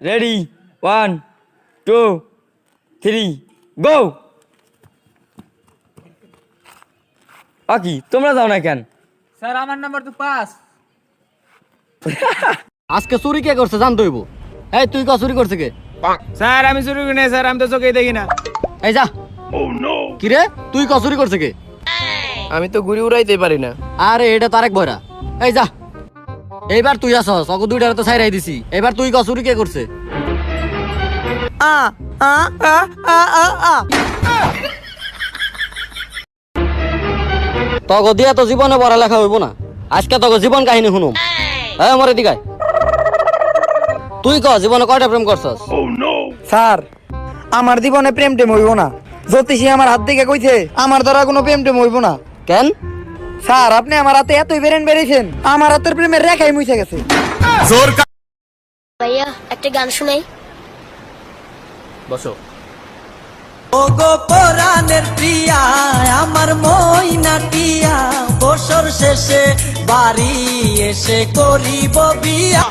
Ready one two three go বাকি তোমরা যাও না কেন? স্যার আমার নাম্বার তো পাস। আজকে চুরি কে করছে জানতে হইব। এই তুই ক চুরি করছে কে? স্যার আমি চুরি করি না স্যার আমি তো চোখেই দেখি না। এই যা। কি রে তুই ক চুরি করছে কে? আমি তো ঘুরি উড়াইতে পারি না। আরে এটা তারেক বয়রা এই যা। এইবার তুই আসস অগো দুইটারে তো ছাইরাই দিছি। এবার তুই ক চুরি কে করছে? তগ দিয়া তো জীবনে পড়ালেখা হইব না। আজকে তগ জীবন কাহিনী শুনুম। হ্যাঁ মরে দিগাই তুই ক জীবনে কয়টা প্রেম করছস? স্যার আমার জীবনে প্রেম টেম হইব না। জ্যোতিষী আমার হাত থেকে কইছে আমার দ্বারা কোনো প্রেম টেম হইব না। কেন? স্যার আপনি আমার হাতে এতই বেরেন বেরিয়েছেন। আমার হাতের প্রেমের রেখাই মুছে গেছে। ভাইয়া একটা গান শোনাই। বসো। পরাণের প্রিয়া আমার মইনা টিয়া বছর শেষে বাড়ি এসে করিব বিয়া।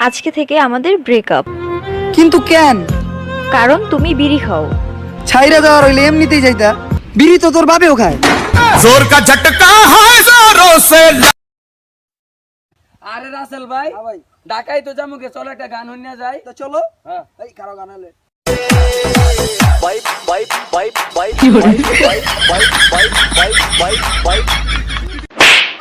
আজকে থেকে আমাদের ব্রেকআপ কিন্তু কেন কারণ তুমি বিড়ি খাও ছাইরা যাওয়ার হইলে এমনিতেই যাইতা বিড়ি তো তোর বাপেও খায় জোর কা ঝটকা হয় জোরো সে আরে রাসেল ভাই ঢাকায় তো জামুকে চলো একটা গান হইনা যায় তো চলো হ্যাঁ এই কারও গান হলে